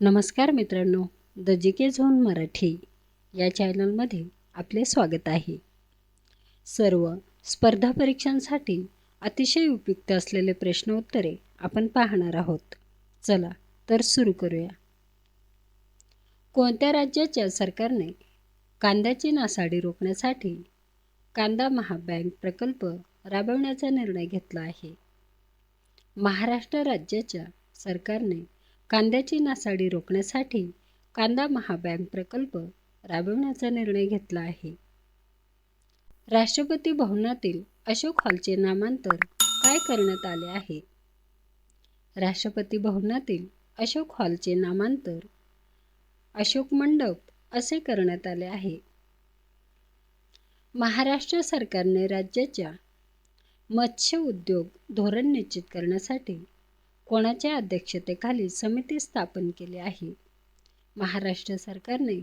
नमस्कार मित्रांनो the G K zone मराठी या चॅनलमध्ये आपले स्वागत आहे. सर्व स्पर्धा परीक्षांसाठी अतिशय उपयुक्त असलेले प्रश्न उत्तरे आपण पाहणार आहोत. चला तर सुरू करूया. कोणत्या राज्याच्या सरकारने कांद्याची नासाडी रोखण्यासाठी कांदा महाबँक प्रकल्प राबवण्याचा निर्णय घेतला आहे? महाराष्ट्र राज्याच्या सरकारने कांद्याची नासाडी रोखण्यासाठी कांदा महाबँक प्रकल्प राबवण्याचा निर्णय घेतला आहे. राष्ट्रपती भवनातील अशोक हॉलचे नामांतर काय करण्यात आले आहे? राष्ट्रपती भवनातील अशोक हॉलचे नामांतर अशोक मंडप असे करण्यात आले आहे. महाराष्ट्र सरकारने राज्याच्या मत्स्य उद्योग धोरण निश्चित करण्यासाठी कोणाच्या अध्यक्षतेखाली समिती स्थापन केली आहे? महाराष्ट्र सरकारने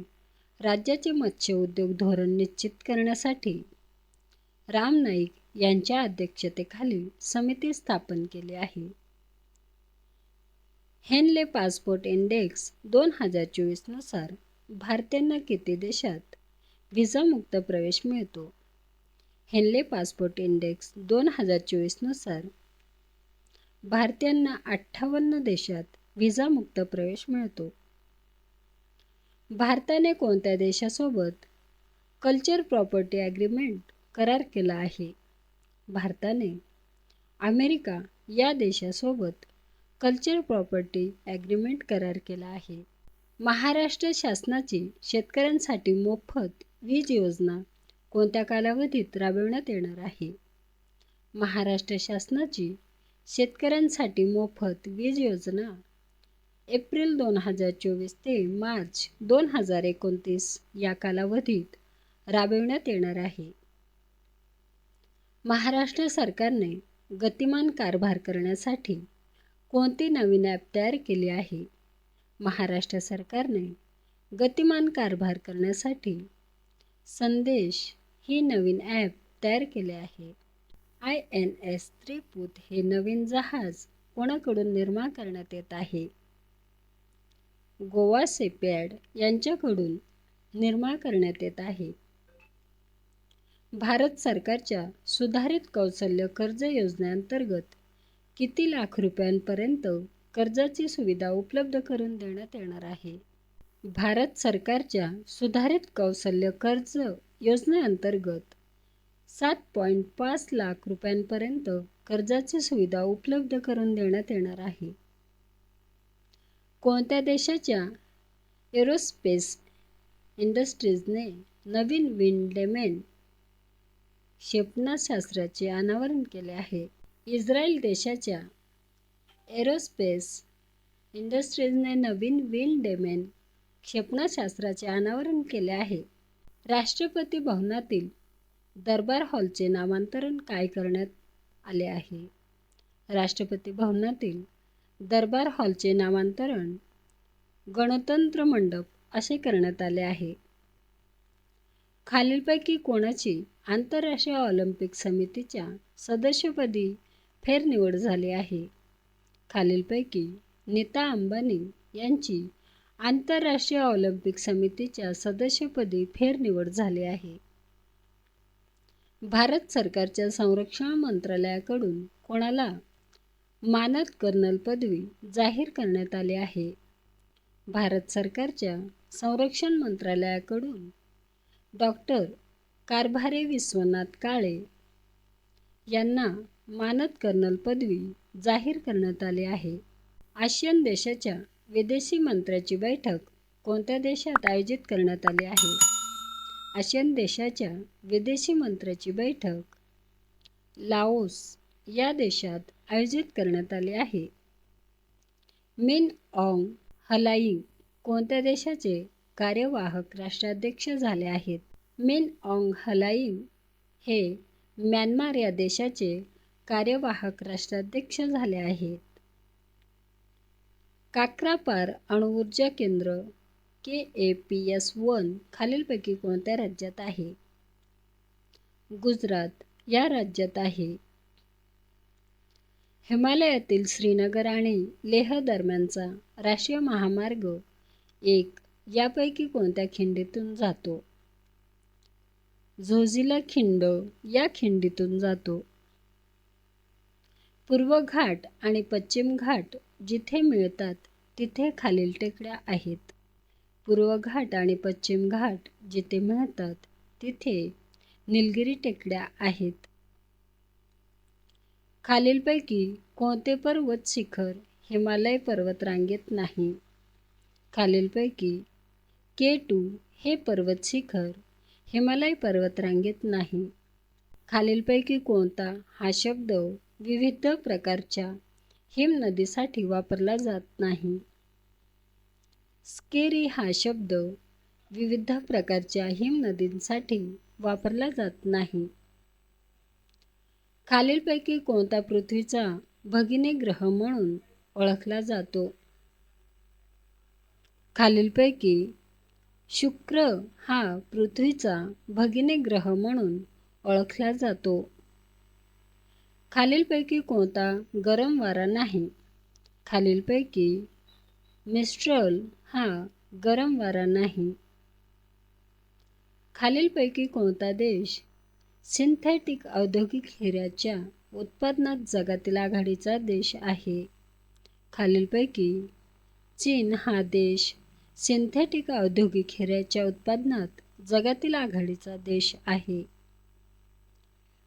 राज्याचे मत्स्य उद्योग धोरण निश्चित करण्यासाठी राम नाईक यांच्या अध्यक्षतेखाली समिती स्थापन केली आहे. हेनले पासपोर्ट इंडेक्स दोन हजार चोवीसनुसार भारतीयांना किती देशात व्हिसामुक्त प्रवेश मिळतो? हेनले पासपोर्ट इंडेक्स दोन हजार चोवीसनुसार भारतीयांना अठ्ठावन्न देशात व्हिसामुक्त प्रवेश मिळतो. भारताने कोणत्या देशासोबत कल्चर प्रॉपर्टी ॲग्रीमेंट करार केला आहे? भारताने अमेरिका या देशासोबत कल्चर प्रॉपर्टी ॲग्रीमेंट करार केला आहे. महाराष्ट्र शासनाची शेतकऱ्यांसाठी मोफत वीज योजना कोणत्या कालावधीत राबविण्यात येणार आहे? महाराष्ट्र शासनाची शेतकऱ्यांसाठी मोफत वीज योजना. एप्रिल दोन हजार चोवीस ते मार्च दोन हजार एकोणतीस या कालावधीत राबविण्यात येणार आहे. महाराष्ट्र सरकारने गतिमान कारभार करण्यासाठी कोणती नवीन ॲप तयार केली आहे? महाराष्ट्र सरकारने गतिमान कारभार करण्यासाठी संदेश ही नवीन ॲप तयार केले आहे. आय एन एस त्रिपूत हे नवीन जहाज कोणाकडून निर्माण करण्यात येत आहे? गोवा सेपॅड यांच्याकडून निर्माण करण्यात येत आहे. भारत सरकारच्या सुधारित कौशल्य कर्ज योजनेअंतर्गत किती लाख रुपयांपर्यंत कर्जाची सुविधा उपलब्ध करून देण्यात येणार आहे? भारत सरकारच्या सुधारित कौशल्य कर्ज योजनेअंतर्गत सात पॉईंट पाच लाख रुपयांपर्यंत कर्जाची सुविधा उपलब्ध करून देण्यात येणार आहे. कोणत्या देशाच्या एरोस्पेस इंडस्ट्रीजने नवीन विंडेमेन क्षेपणास्त्राचे अनावरण केले आहे? इस्रायल देशाच्या एरोस्पेस इंडस्ट्रीजने नवीन विंडेमेन क्षेपणास्त्राचे अनावरण केले आहे. राष्ट्रपती भवनातील दरबार हॉलचे नामांतरण काय करण्यात आले आहे? राष्ट्रपती भवनातील दरबार हॉलचे नामांतरण गणतंत्र मंडप असे करण्यात आले आहे. खालीलपैकी कोणाची आंतरराष्ट्रीय ऑलिम्पिक समितीच्या सदस्यपदी फेरनिवड झाली आहे? खालीलपैकी नीता अंबानी यांची आंतरराष्ट्रीय ऑलिम्पिक समितीच्या सदस्यपदी फेरनिवड झाली आहे. भारत सरकारच्या संरक्षण मंत्रालयाकडून कोणाला मानद कर्नल पदवी जाहीर करण्यात आली आहे? भारत सरकारच्या संरक्षण मंत्रालयाकडून डॉक्टर कारभारे विश्वनाथ काळे यांना मानद कर्नल पदवी जाहीर करण्यात आली आहे. आशियन देशाच्या विदेशी मंत्र्याची बैठक कोणत्या देशात आयोजित करण्यात आली आहे? आशियन देशाच्या विदेशी मंत्र्याची बैठक लाओस या देशात आयोजित करण्यात आली आहे. मिन ऑंग हलाईंग कोणत्या देशाचे कार्यवाहक राष्ट्राध्यक्ष झाले आहेत? मिन ऑंग हलाईंग हे म्यानमार या देशाचे कार्यवाहक राष्ट्राध्यक्ष झाले आहेत. काक्रापार अणुऊर्जा केंद्र K A P S one खालीलपैकी कोणत्या राज्यात आहे गुजरात या राज्यात आहे हिमालयातील श्रीनगर आणि लेह दरम्यानचा राष्ट्रीय महामार्ग एक यापैकी कोणत्या खिंडीतून जातो? झोझिला खिंड या खिंडीतून जातो. पूर्व घाट आणि पश्चिम घाट जिथे मिळतात तिथे खालील टेकड्या आहेत. पूर्व घाट आणि पश्चिम घाट जिथे मिळतात तिथे निलगिरी टेकड्या आहेत. खालीलपैकी कोणते पर्वत शिखर हिमालय पर्वतरांगेत नाही? खालीलपैकी के टू हे पर्वत शिखर हिमालय पर्वतरांगेत नाही. खालीलपैकी कोणता हा शब्द विविध प्रकारच्या हिमनदीसाठी वापरला जात नाही? स्केरी हा शब्द विविध प्रकारच्या हिमनदींसाठी वापरला जात नाही. खालीलपैकी कोणता पृथ्वीचा भगिनी ग्रह म्हणून ओळखला जातो? खालीलपैकी शुक्र हा पृथ्वीचा भगिनी ग्रह म्हणून ओळखला जातो. खालीलपैकी कोणता गरम वारा नाही? खालीलपैकी मिस्ट्रल हा गरम वारा नाही. खालीलपैकी कोणता देश सिंथेटिक औद्योगिक हिऱ्याच्या उत्पादनात जगातील आघाडीचा देश आहे? खालीलपैकी चीन हा देश सिंथेटिक औद्योगिक हिऱ्याच्या उत्पादनात जगातील आघाडीचा देश आहे.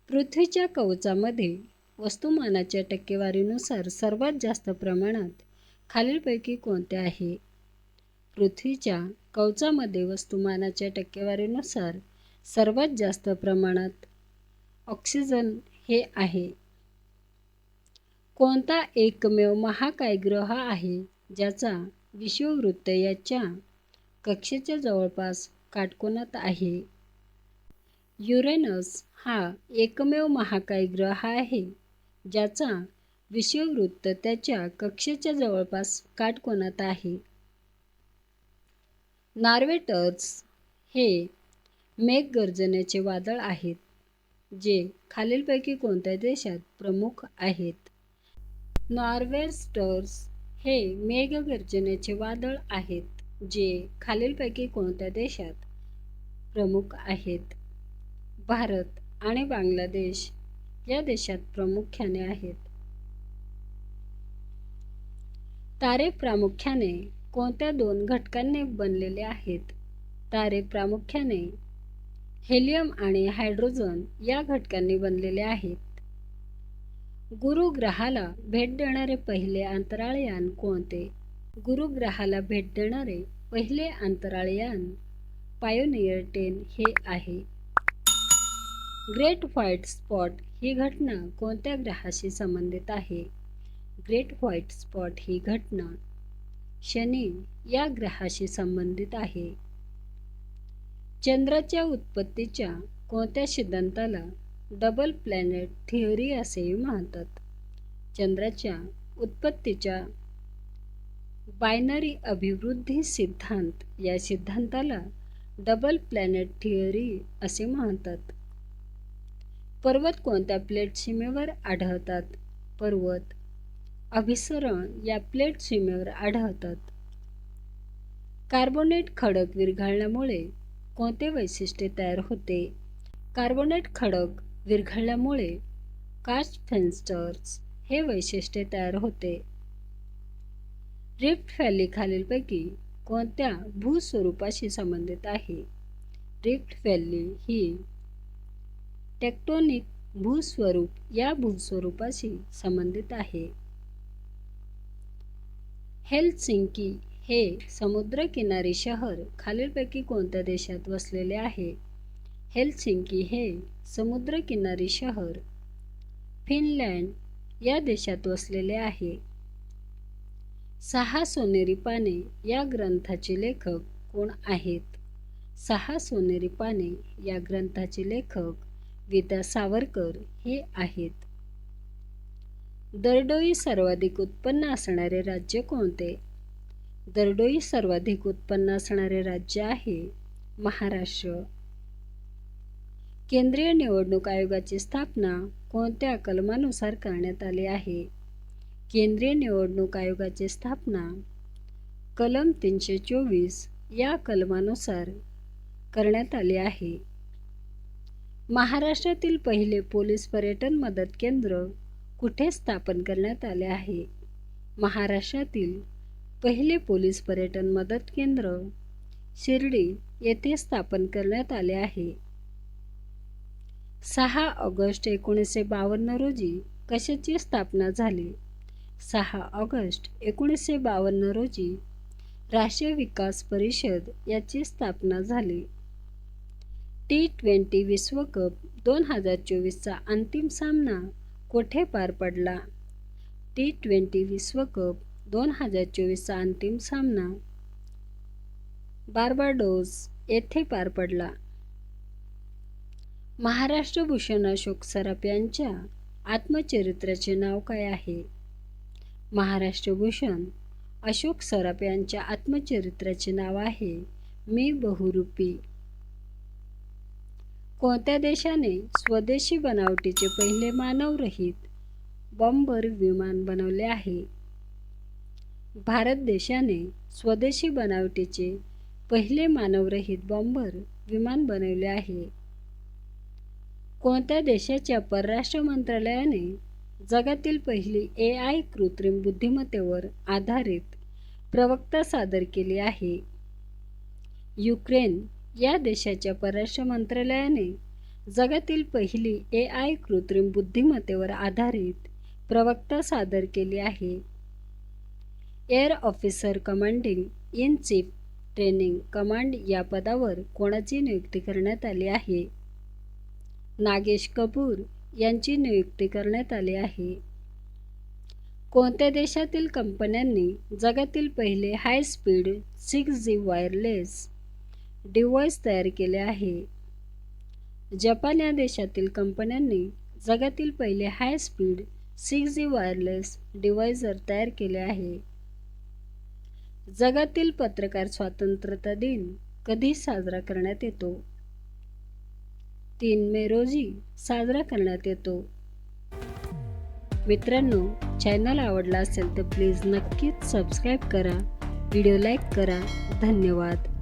पृथ्वीच्या कवचामध्ये वस्तुमानाच्या टक्केवारीनुसार सर्वात जास्त प्रमाणात खालीलपैकी कोणते आहे? पृथ्वीच्या कवचामध्ये वस्तुमानाच्या टक्केवारीनुसार सर्वात जास्त प्रमाणात ऑक्सिजन हे आहे. कोणता एकमेव महाकाय ग्रह आहे ज्याचा विषुववृत्त याच्या कक्षेच्या जवळपास काटकोनात आहे? युरेनस हा एकमेव महाकाय ग्रह आहे ज्याचा विषुववृत्त त्याच्या कक्षेच्या जवळपास काटकोनात आहे. नार्वेटर्स हे मेघगर्जनेचे वादळ आहेत जे खालीलपैकी कोणत्या देशात प्रमुख आहेत? नॉर्वेस्टर्स हे मेघगर्जनेचे वादळ आहेत जे खालीलपैकी कोणत्या देशात प्रमुख आहेत? भारत आणि बांगलादेश या देशात प्रामुख्याने आहेत. तारे प्रामुख्याने कोणत्या दोन घटकांनी बनलेले आहेत? तारे प्रामुख्याने हेलियम आणि हायड्रोजन या घटकांनी बनलेले आहेत. गुरुग्रहाला भेट देणारे पहिले अंतराळयान कोणते? गुरुग्रहाला भेट देणारे पहिले अंतराळयान पायोनियर टेन हे आहे. ग्रेट व्हाईट स्पॉट ही घटना कोणत्या ग्रहाशी संबंधित आहे? ग्रेट व्हाईट स्पॉट ही घटना शनी या ग्रहाशी संबंधित आहे. चंद्राच्या उत्पत्तीच्या कोणत्या सिद्धांताला डबल प्लॅनेट थिअरी असेही म्हणतात? चंद्राच्या उत्पत्तीच्या बायनरी अभिवृद्धी सिद्धांत या सिद्धांताला डबल प्लॅनेट थिअरी असे म्हणतात. पर्वत कोणत्या प्लेट सीमेवर आढळतात? पर्वत अभिसरण या प्लेट सीमेवर आढळतात. कार्बोनेट खडक विरघळल्यामुळे कोणते वैशिष्ट्य तयार होते? कार्बोनेट खडक विरघळल्यामुळे कास्ट फेन्स्टर्स हे वैशिष्ट्य तयार होते. रिफ्ट व्हॅली खालीलपैकी कोणत्या भूस्वरूपाशी संबंधित आहे? रिफ्ट व्हॅली ही टेक्टोनिक भूस्वरूप या भूस्वरूपाशी संबंधित आहे. हेलसिंकी हे समुद्रकिनारी शहर खालीलपैकी कोणत्या देशात वसलेले आहे? हेलसिंकी हे समुद्रकिनारी शहर फिनलँड या देशात वसलेले आहे. सहा सोनेरी पाने या ग्रंथाचे लेखक कोण आहेत? सहा सोनेरी पाने या ग्रंथाचे लेखक गीता सावरकर हे आहेत. दरडोई सर्वाधिक उत्पन्न असणारे राज्य कोणते? दरडोई सर्वाधिक उत्पन्न असणारे राज्य आहे महाराष्ट्र. केंद्रीय निवडणूक आयोगाची स्थापना कोणत्या कलमानुसार करण्यात आली आहे? केंद्रीय निवडणूक आयोगाची स्थापना कलम तीनशे चोवीस या कलमानुसार करण्यात आली आहे महाराष्ट्रातील पहिले पोलीस पर्यटन मदत केंद्र कुठे स्थापन करण्यात आले आहे? महाराष्ट्रातील पहिले पोलीस पर्यटन मदत केंद्र शिर्डी येथे स्थापन करण्यात आले आहे. सहा ऑगस्ट एकोणीसशे बावन्न रोजी कशाची स्थापना झाली? सहा ऑगस्ट एकोणीसशे बावन्न रोजी राष्ट्रीय विकास परिषद याची स्थापना झाली. टी ट्वेंटी विश्वकप दोन हजार चोवीसचा अंतिम सामना कोठे पार पडला? टी ट्वेंटी विश्वकप दोन हजार चोवीसचा अंतिम सामना. बार्बाडोस येथे पार पडला. महाराष्ट्र भूषण अशोक सराफ यांच्या आत्मचरित्राचे नाव काय आहे? महाराष्ट्र भूषण अशोक सराफ यांच्या आत्मचरित्राचे नाव आहे मी बहुरूपी. कोणत्या देशाने स्वदेशी बनावटीचे पहिले मानवरहित बॉम्बर विमान बनवले आहे? भारत देशाने स्वदेशी बनावटीचे पहिले मानवरहित बॉम्बर विमान बनवले आहे. कोणत्या देशाच्या परराष्ट्र मंत्रालयाने जगातील पहिली ए आय कृत्रिम बुद्धिमत्तेवर आधारित प्रवक्ता सादर केली आहे? युक्रेन या देशाच्या परराष्ट्र मंत्रालयाने जगातील पहिली ए आय कृत्रिम बुद्धिमत्तेवर आधारित प्रवक्ता सादर केली आहे. Air officer commanding in chief training command या पदावर कोणाची नियुक्ती करण्यात आली आहे? नागेश कपूर यांची नियुक्ती करण्यात आली आहे. कोणत्या देशातील कंपन्यांनी जगातील पहिले high speed six G wireless device तयार केले आहे. जपान या देशातील कंपन्यांनी जगातील पहिले high speed six G wireless divisor तयार केले आहे. जगातील पत्रकार स्वातंत्र्यता दिन कधी साजरा करण्यात येतो? तीन मे रोजी साजरा करण्यात येतो. मित्रांनो चॅनल आवडला असेल तर प्लीज नक्कीच सबस्क्राईब करा व्हिडिओ लाईक करा. धन्यवाद.